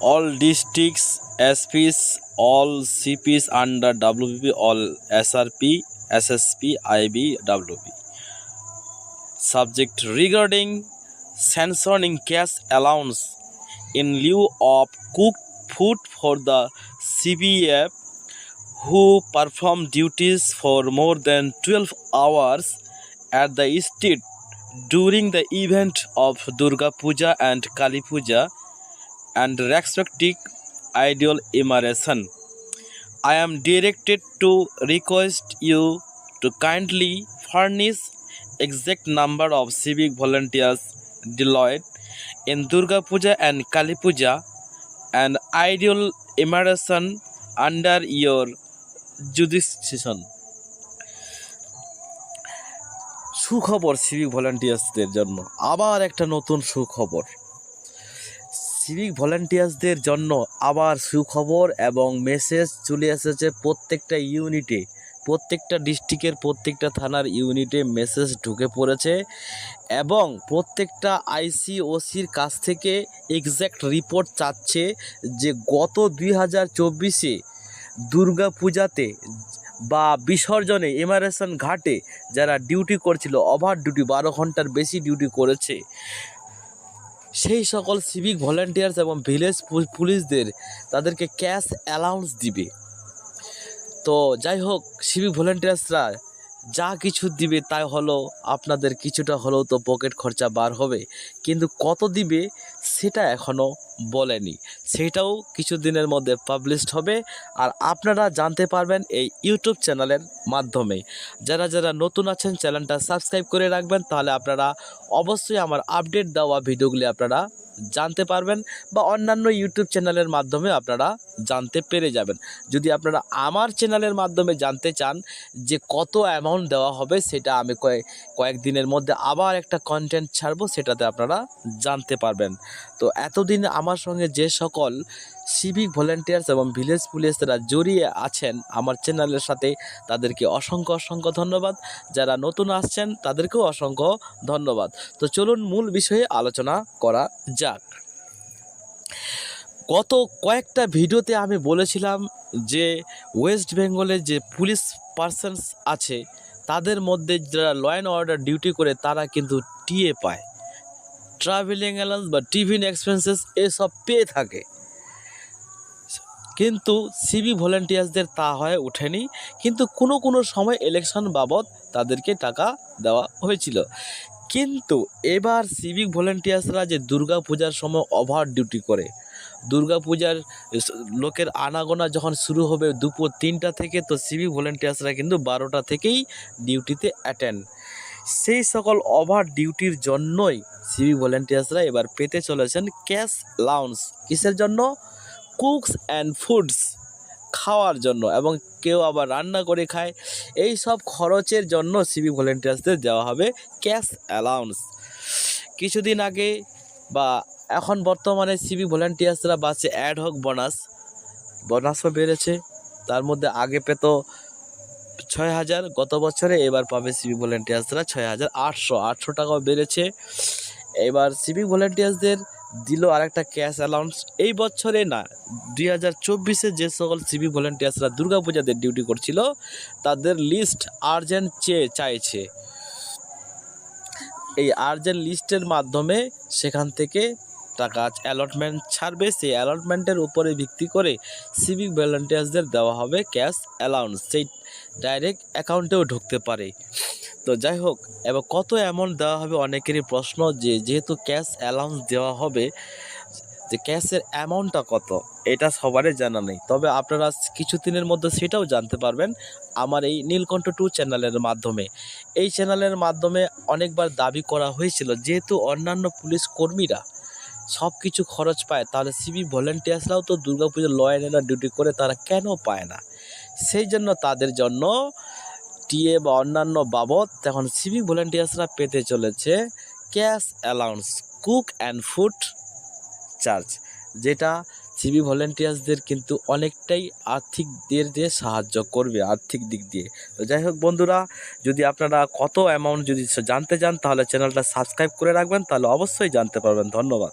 all districts SPs, all CPs under WPP, all SRP, SSP, IB, WP. Subject regarding sanctioning cash allowance in lieu of cooked food for the CBF who perform duties for more than 12 hours at the state during the event of Durga Puja and Kali Puja and respective ideal immersion. I am directed to request you to kindly furnish exact number of civic volunteers deployed in Durga Puja and Kali Puja and ideal immersion under your jurisdiction. সুখবর civic ভলান্টিয়ার্সদের জন্য আবার একটা নতুন সুখবর civic ভলান্টিয়ার্সদের জন্য আবার সুখবর এবং মেসেজ চলে এসেছে প্রত্যেকটা ইউনিটে প্রত্যেকটা ডিস্ট্রিক্টের প্রত্যেকটা থানার ইউনিটে মেসেজ ঢুকে পড়েছে এবং প্রত্যেকটা আইসিওসির কাছ থেকে এক্স্যাক্ট রিপোর্ট চাচ্ছে যে গত দুই হাজার চব্বিশে দুর্গা পূজাতে বা বিসর্জনে এমারেশন ঘাটে যারা ডিউটি করছিল ওভার ডিউটি বারো ঘণ্টার বেশি ডিউটি করেছে। সেই সকল সিভিক ভলেন্টিয়ার্স এবং ভিলেজ পুলিশদের তাদেরকে ক্যাশ অ্যালাউন্স দিবে। তো যাই হোক সিভিক ভলেন্টিয়ার্সরা যা কিছু দিবে তাই হলো, আপনাদের কিছুটা হলেও তো পকেট খরচা বার হবে। কিন্তু কত দিবে সেটা এখনও বলেনি। সেটাও কিছু দিনের মধ্যে পাবলিশড হবে আর আপনারা জানতে পারবেন এই ইউটিউব চ্যানেলের মাধ্যমে। যারা যারা নতুন আছেন চ্যানেলটা সাবস্ক্রাইব করে রাখবেন, তাহলে আপনারা অবশ্যই আমার আপডেট দেওয়া ভিডিওগুলি আপনারা জানতে পারবেন বা অন্যান্য ইউটিউব চ্যানেলের মাধ্যমে আপনারা জানতে পেরে যাবেন। যদি আপনারা আমার চ্যানেলের মাধ্যমে জানতে চান যে কত অ্যামাউন্ট দেওয়া হবে, সেটা আমি কয়েক কয়েকদিনের মধ্যে আবার একটা কন্টেন্ট ছাড়বো, সেটাতে আপনারা জানতে পারবেন। তো এতদিন আমার সঙ্গে যে সকল সিভিক ভলেন্টিয়ার্স এবং ভিলেজ পুলিশরা জড়িয়ে আছেন আমার চ্যানেলের সাথে। তাদেরকে অসংখ্য অসংখ্য ধন্যবাদ। যারা নতুন আসছেন, তাদেরকেও অসংখ্য ধন্যবাদ। তো চলুন মূল বিষয়ে আলোচনা করা যাক। গত কয়েকটা ভিডিওতে আমি বলেছিলাম যে ওয়েস্ট বেঙ্গলের যে পুলিশ পার্সনস আছে, তাদের মধ্যে যারা ল অ্যান্ড অর্ডার ডিউটি করে, তারা কিন্তু টিএ পায়। ট্রাভেলিং অ্যালাউন্স বা টিফিন এক্সপেন্সেস এসব পেয়ে থাকে। কিন্তু সিবি ভলেন্টিয়ার্সদের তা হয়ে ওঠেনি। কিন্তু কোনো কোনো সময় ইলেকশন বাবদ তাদেরকে টাকা দেওয়া হয়েছিল। কিন্তু এবার সিভিক ভলেন্টিয়ার্সরা যে দুর্গা পূজার সময় ওভার ডিউটি করে দুর্গা পূজার লোকের আনাগোনা যখন শুরু হবে দুপুর তিনটা থেকে, তো সিভিক ভলেন্টিয়ার্সরা কিন্তু বারোটা থেকেই ডিউটিতে অ্যাটেন্ড সেই সকল ওভার ডিউটির জন্যই সিভিক ভলেন্টিয়ার্সরা এবার পেতে চলেছেন ক্যাশ লাউন্স কিসের জন্য? কুকস অ্যান্ড ফুডস খাওয়ার জন্য এবং কেউ আবার রান্না করে খায়। এই সব খরচের জন্য সিভিক ভলেন্টিয়ার্সদের দেওয়া হবে ক্যাশ অ্যালাউন্স কিছুদিন আগে বা এখন বর্তমানে সিভি ভলেন্টিয়ার্সরা বাসে অ্যাড হক বোনাস বোনাসও বেড়েছে। তার মধ্যে আগে পেত ছয় হাজার, গত বছরে এবার পাবে সিভি ভলেন্টিয়ার্সরা ছয় হাজার আটশো। আটশো টাকাও বেড়েছে। এবার সিভিক ভলেন্টিয়ার্সদের দিল আরেকটা ক্যাশ অ্যালাউন্স। এই বছরে না, দুই হাজার চব্বিশে যে সকল সিভিক ভলেন্টিয়ার্সরা দুর্গাপূজাতে ডিউটি করছিল, তাদের লিস্ট আর্জেন্ট চেয়ে চাইছে। এই আর্জেন্ট লিস্টের মাধ্যমে সেখান থেকে টাকা অ্যালটমেন্ট ছাড়বে, সেই অ্যালটমেন্টের উপরে ভিত্তি করে সিভিক ভলেন্টিয়ার্সদের দেওয়া হবে ক্যাশ অ্যালাউন্স। সেই ডাইরেক্ট অ্যাকাউন্টেও ঢুকতে পারে। তো যাই হোক এবার কত অ্যামাউন্ট দেওয়া হবে অনেকেরই প্রশ্ন যে, যেহেতু ক্যাশ অ্যালাউন্স দেওয়া হবে, যে ক্যাশের অ্যামাউন্টটা কত, এটা সবারই জানা নেই। তবে আপনারা কিছু দিনের মধ্যে সেটাও জানতে পারবেন আমার এই নীলকণ্ঠ টু চ্যানেলের মাধ্যমে। এই চ্যানেলের মাধ্যমে অনেকবার দাবি করা হয়েছিল, যেহেতু অন্যান্য পুলিশ কর্মীরা সব কিছু খরচ পায়, তাহলে সিভি ভলেন্টিয়ার্সরাও তো দুর্গাপুজোর ল অ্যান্ড ডিউটি করে তারা কেন পায় না? সেই জন্য তাদের জন্য টিএ বা অন্যান্য বাবদ এখন সিভিক ভলেন্টিয়ার্সরা পেতে চলেছে cash allowance cook and food charge যেটা সিভি ভলেন্টিয়ার্সদের কিন্তু অনেকটাই আর্থিক দিক দিয়ে সাহায্য করবে আর্থিক দিক দিয়ে। তো যাই হোক বন্ধুরা, যদি আপনারা কত অ্যামাউন্ট যদি জানতে চান, তাহলে চ্যানেলটা সাবস্ক্রাইব করে রাখবেন, তাহলে অবশ্যই জানতে পারবেন। ধন্যবাদ।